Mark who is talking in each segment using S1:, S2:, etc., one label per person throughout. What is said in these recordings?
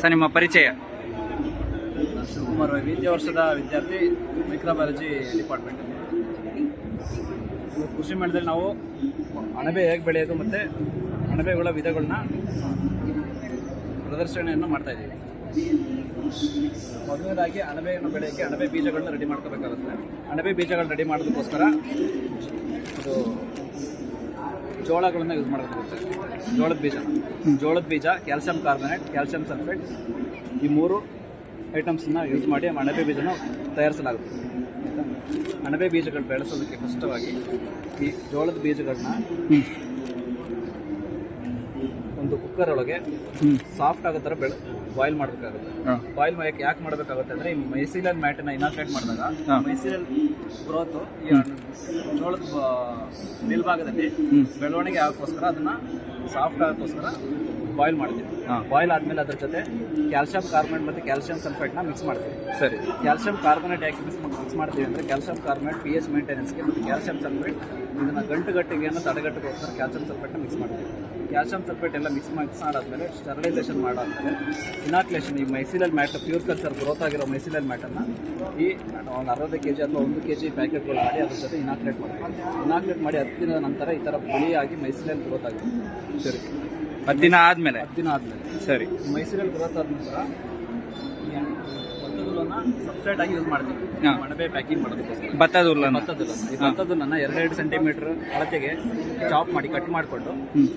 S1: Sir ನಿಮ್ಮ ಪರಿಚಯ?
S2: ಸುಮಾರು ಶಿವಕುಮಾರ್ ವರ್ಷದ ವಿದ್ಯಾರ್ಥಿ ಮೈಕ್ರೋಬಯಾಲಜಿ ಡಿಪಾರ್ಟ್ಮೆಂಟಲ್ಲಿ ಇವತ್ತು ಕೃಷಿ ಮೇಳದಲ್ಲಿ ನಾವು ಅಣಬೆ ಹೇಗೆ ಬೆಳೆಯೋದು ಮತ್ತು ಅಣಬೆಗಳ ವಿಧಗಳನ್ನ ಪ್ರದರ್ಶನೆಯನ್ನು ಮಾಡ್ತಾ ಇದ್ದೀವಿ. ಮೊದಲನೇದಾಗಿ ಅಣಬೆಯನ್ನು ಬೆಳೆಯೋಕ್ಕೆ ಅಣಬೆ ಬೀಜಗಳನ್ನ ರೆಡಿ ಮಾಡ್ಕೋಬೇಕಾಗುತ್ತೆ. ಅಣಬೆ ಬೀಜಗಳನ್ನ ರೆಡಿ ಮಾಡೋದಕ್ಕೋಸ್ಕರ ಇದು ಜೋಳಗಳನ್ನ ಯೂಸ್ ಮಾಡಬೇಕಾಗುತ್ತೆ ಜೋಳದ ಬೀಜ. ಜೋಳದ ಬೀಜ ಕ್ಯಾಲ್ಸಿಯಂ ಕಾರ್ಬನೇಟ್ ಕ್ಯಾಲ್ಸಿಯಂ ಸಲ್ಫೇಟ್ ಈ ಮೂರು ಐಟಮ್ಸನ್ನ ಯೂಸ್ ಮಾಡಿ ಅಣಬೆ ಬೀಜನ ತಯಾರಿಸಲಾಗುತ್ತೆ. ಅಣಬೆ ಬೀಜಗಳು ಬೆಳೆಸೋದಕ್ಕೆ ಕಷ್ಟವಾಗಿ ಈ ಜೋಳದ ಬೀಜಗಳನ್ನ ಕುಕ್ಕರ್ ಒಳಗೆ ಸಾಫ್ಟ್ ಆಗೋ ಥರ ಬೆಳೆ ಬಾಯ್ಲ್ ಮಾಡಬೇಕಾಗುತ್ತೆ. ಬಾಯ್ಲ್ ಮಾಡಕ್ಕೆ ಯಾಕೆ ಮಾಡಬೇಕಾಗುತ್ತೆ ಅಂದರೆ ಈ ಮೈಸಿಲನ್ ಮ್ಯಾಟನ್ನ ಇನಾಕ್ರೇಟ್ ಮಾಡಿದಾಗ ಮೈಸಿಲಲ್ ಗ್ರೋತ್ ಈ ಜೋಳದ ಮೇಲ್ಭಾಗದಲ್ಲಿ ಬೆಳವಣಿಗೆ ಆಗೋಕ್ಕೋಸ್ಕರ ಅದನ್ನ ಸಾಫ್ಟ್ ಆಗೋಕ್ಕೋಸ್ಕರ ಬಾಯ್ಲ್ ಮಾಡ್ತೀವಿ. ಬಾಯ್ಲ್ ಆದ್ಮೇಲೆ ಅದ್ರ ಜೊತೆ ಕ್ಯಾಲ್ಸಿಯಂ ಕಾರ್ಬನೇಟ್ ಮತ್ತು ಕ್ಯಾಲ್ಸಿಯಂ ಸಲ್ಫೇಟ್ನ ಮಿಕ್ಸ್ ಮಾಡ್ತೀವಿ.
S1: ಸರಿ.
S2: ಕ್ಯಾಲ್ಸಿಯಂ ಕಾರ್ಬನೇಟ್ ಯಾಕೆ ಮಿಕ್ಸ್ ಮಿಕ್ಸ್ ಮಾಡ್ತೀವಿ ಅಂದರೆ ಕ್ಯಾಲ್ಸಿಯಂ ಕಾರ್ಬನೇಟ್ ಪಿ ಎಚ್ ಮೇಂಟೆನೆನ್ಸ್ಗೆ ಮತ್ತು ಕ್ಯಾಲ್ಸಿಯಂ ಸಲ್ಫೇಟ್ ಇದನ್ನು ಗಂಟು ಗಟ್ಟಿಗೆಯನ್ನು ತಡೆಗಟ್ಟಗೋಸ್ಕರ ಕ್ಯಾಲ್ಸಿಯಂ ಸಲ್ಫೇಟ್ನ ಮಿಕ್ಸ್ ಮಾಡ್ತೀವಿ. ಕ್ಯಾಲ್ಸಿಯಂ ಸಲ್ಫೇಟ್ ಎಲ್ಲ ಮಿಕ್ಸ್ ಮಿಕ್ಸ್ ಮಾಡಾದ್ಮೇಲೆ ಸ್ಟರ್ಲೈಸೇಷನ್ ಮಾಡಾದ್ಮೇಲೆ ಇನಾಕ್ಲೇಷನ್ ಈ mycelial mat pure culture growth ಆಗಿರೋ ಮೈಸಿಲಲ್ ಮ್ಯಾಟನ್ನು ಈ ಒಂದು ಅರ್ಧ ಕೆ ಜಿ ಅಥವಾ ಒಂದು ಕೆ ಜಿ ಪ್ಯಾಕೆಟ್ಗಳು ಮಾಡಿ ಅದ್ರ ಜೊತೆ ಇನಾಕ್ಲೇಟ್ ಮಾಡ್ತೀವಿ. ಇನಾಕ್ಲೇಟ್ ಮಾಡಿ ಹತ್ತು ದಿನದ ನಂತರ ಈ ಥರ ಬಿಳಿಯಾಗಿ ಮೈಸಿಲಲ್ ಗ್ರೋತ್ ಆಗುತ್ತೆ.
S1: ಸರಿ. ಹತ್ತು ದಿನ ಆದ್ಮೇಲೆ?
S2: ಹತ್ತು ದಿನ ಆದಮೇಲೆ.
S1: ಸರಿ.
S2: ಮೈಸೂರಲ್ಲಿ ಗ್ರೋತ್ ಆದ ನಂತರ ಸಬ್ಸ್ಟ್ರೇಟ್ ಆಗಿ ಯೂಸ್ ಮಾಡ್ತೀವಿ.
S1: ಹಾ.
S2: ಅಣಬೆ ಪ್ಯಾಕಿಂಗ್ ಮಾಡೋದಕ್ಕೋಸ್ಕರ.
S1: ಭತ್ತದ ಹುಲ್ಲನ್ನು
S2: ಭತ್ತದಲ್ಲನ್ನ ಈ ಎರಡೆರಡು ಸೆಂಟಿಮೀಟರ್ ಅಳತೆಗೆ ಚಾಪ್ ಮಾಡಿ ಕಟ್ ಮಾಡಿಕೊಂಡು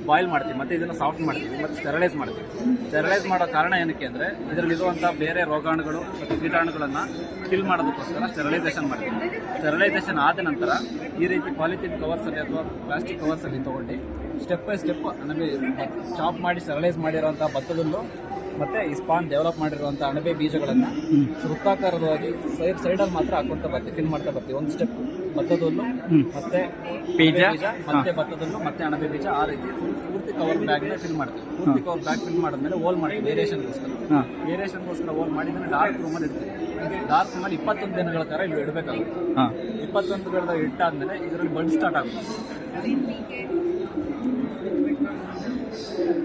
S2: ಬಾಯ್ಲ್ ಮಾಡ್ತೀವಿ. ಮತ್ತೆ ಇದನ್ನ ಸಾಫ್ಟ್ ಮಾಡ್ತೀವಿ ಮತ್ತೆ ಸ್ಟೆರಲೈಸ್ ಮಾಡ್ತೀವಿ. ಸ್ಟೆರಲೈಸ್ ಮಾಡೋ ಕಾರಣ ಏನಕ್ಕೆ ಅಂದರೆ ಇದರಲ್ಲಿರುವಂಥ ಬೇರೆ ರೋಗಾಣುಗಳು ಮತ್ತು ಕೀಟಾಣುಗಳನ್ನು ಕಿಲ್ ಮಾಡೋದಕ್ಕೋಸ್ಕರ ಸ್ಟೆರಲೈಸೇಷನ್ ಮಾಡ್ತೀವಿ. ಸ್ಟೆರಲೈಸೇಷನ್ ಆದ ನಂತರ ಈ ರೀತಿ ಪಾಲಿಥಿನ್ ಕವರ್ಸಲ್ಲಿ ಅಥವಾ ಪ್ಲಾಸ್ಟಿಕ್ ಕವರ್ಸಲ್ಲಿ ತೊಗೊಂಡು ಸ್ಟೆಪ್ ಬೈ ಸ್ಟೆಪ್ ನಮಗೆ ಚಾಪ್ ಮಾಡಿ ಸ್ಟೆರಲೈಸ್ ಮಾಡಿರುವಂತಹ ಭತ್ತದಲ್ಲೂ ಮತ್ತೆ ಈ ಸ್ಪಾನ್ ಡೆವಲಪ್ ಮಾಡಿರುವಂಥ ಅಣಬೆ ಬೀಜಗಳನ್ನು ವೃತ್ತಾಕಾರವಾಗಿ ಸೈಡ್ ಸೈಡಲ್ಲಿ ಮಾತ್ರ ಹಾಕೊಂತ ಬರ್ತೀವಿ ಫಿಲ್ ಮಾಡ್ತಾ ಬರ್ತೀವಿ. ಒಂದು ಸ್ಟೆಪ್ ಭತ್ತದಲ್ಲೂ ಮತ್ತೆ
S1: ಬೀಜ?
S2: ಮತ್ತೆ ಭತ್ತದಲ್ಲೂ ಮತ್ತೆ ಅಣಬೆ ಬೀಜ ಆ ರೀತಿ. ಪೂರ್ತಿ ಕವರ್ ಬ್ಯಾಗ್ನ ಫಿಲ್ ಮಾಡ್ತೀವಿ. ಪೂರ್ತಿ ಕವರ್ ಬ್ಯಾಗ್ ಫಿಲ್ ಮಾಡಿದ್ಮೇಲೆ ಹೋಲ್ ಮಾಡ್ತೀವಿ ವೇರಿಯೇಷನ್ಗೋಸ್ಕರ
S1: ವೇರಿಯೇಷನ್
S2: ವೇರಿಯೇಷನ್ಗೋಸ್ಕರ ಹೋಲ್ ಮಾಡಿದ್ರೆ ಡಾರ್ಕ್ ಡಾರ್ಕ್ ರೂಮಲ್ಲಿ ಇಡ್ತೀವಿ. ಡಾರ್ಕ್ ರೂಮಲ್ಲಿ ಇಪ್ಪತ್ತೊಂದು ದಿನಗಳ ಕಾಲ ಇಲ್ಲಿ ಇಡಬೇಕಾಗುತ್ತೆ. ಇಪ್ಪತ್ತೊಂದು ದಿನದ ಇಟ್ಟಾದ್ಮೇಲೆ ಇದರಲ್ಲಿ ಬಂದ್ ಸ್ಟಾರ್ಟ್ ಆಗುತ್ತೆ.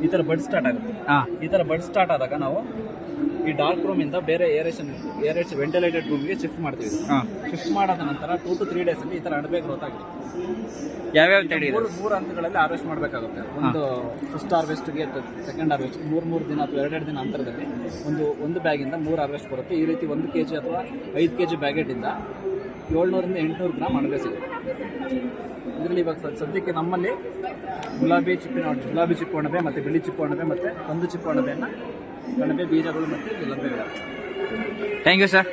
S2: ಈ ಥರ ಬಡ್ ಸ್ಟಾರ್ಟ್ ಆಗುತ್ತೆ.
S1: ಹಾಂ.
S2: ಈ ಥರ ಬಡ್ ಸ್ಟಾರ್ಟ್ ಆದಾಗ ನಾವು ಈ ಡಾರ್ಕ್ ರೂಮಿಂದ ಬೇರೆ ಏರೇಷನ್ ಏರೇಷನ್ ವೆಂಟಿಲೇಟೆಡ್ ರೂಮ್ಗೆ ಶಿಫ್ಟ್ ಮಾಡ್ತೀವಿ.
S1: ಹಾಂ.
S2: ಶಿಫ್ಟ್ ಮಾಡಾದ ನಂತರ ಟೂ ಟು ತ್ರೀ ಡೇಸಲ್ಲಿ ಈ ಥರ ಅಣಬೇಕು ಗ್ರೋತ್ ಆಗುತ್ತೆ
S1: ಯಾವ್ಯಾವ ತಳಿ ಇದೆ
S2: ಮೂರು ಮೂರು ಹಂತಗಳಲ್ಲಿ ಹಾರ್ವೆಸ್ಟ್ ಮಾಡಬೇಕಾಗುತ್ತೆ. ಒಂದು ಫಸ್ಟ್ ಹಾರ್ವೆಸ್ಟ್ಗೆ ಸೆಕೆಂಡ್ ಹಾರ್ವೆಸ್ಟ್ ಮೂರು ಮೂರು ದಿನ ಅಥವಾ ಎರಡೆರಡು ದಿನ ಅಂತರದಲ್ಲಿ ಒಂದು ಒಂದು ಬ್ಯಾಗಿಂದ ಮೂರು ಹಾರ್ವೆಸ್ಟ್ ಬರುತ್ತೆ. ಈ ರೀತಿ ಒಂದು ಕೆ ಜಿ ಅಥವಾ ಐದು ಕೆ ಜಿ ಬ್ಯಾಗೆಟಿಂದ ಏಳ್ನೂರಿಂದ ಎಂಟುನೂರು ಗ್ರಾಮ್ ಅಣಬೆ ಸಿಗುತ್ತೆ. ಇದರಲ್ಲಿ ಇವಾಗ ಸದ್ಯಕ್ಕೆ ನಮ್ಮಲ್ಲಿ ಗುಲಾಬಿ ಚಿಪ್ಪಿನ ಗುಲಾಬಿ ಚಿಪ್ಪು ಅಣಬೆ ಮತ್ತು ಬಿಳಿ ಚಿಪ್ಪು ಅಣಬೆ ಮತ್ತು ಕಂದು ಚಿಪ್ಪು ಅಣಬೆಯನ್ನು ಅಣಬೆ ಬೀಜಗಳು ಮತ್ತು ಲಭ್ಯವಿದೆ
S1: ಥ್ಯಾಂಕ್ ಯು ಸರ್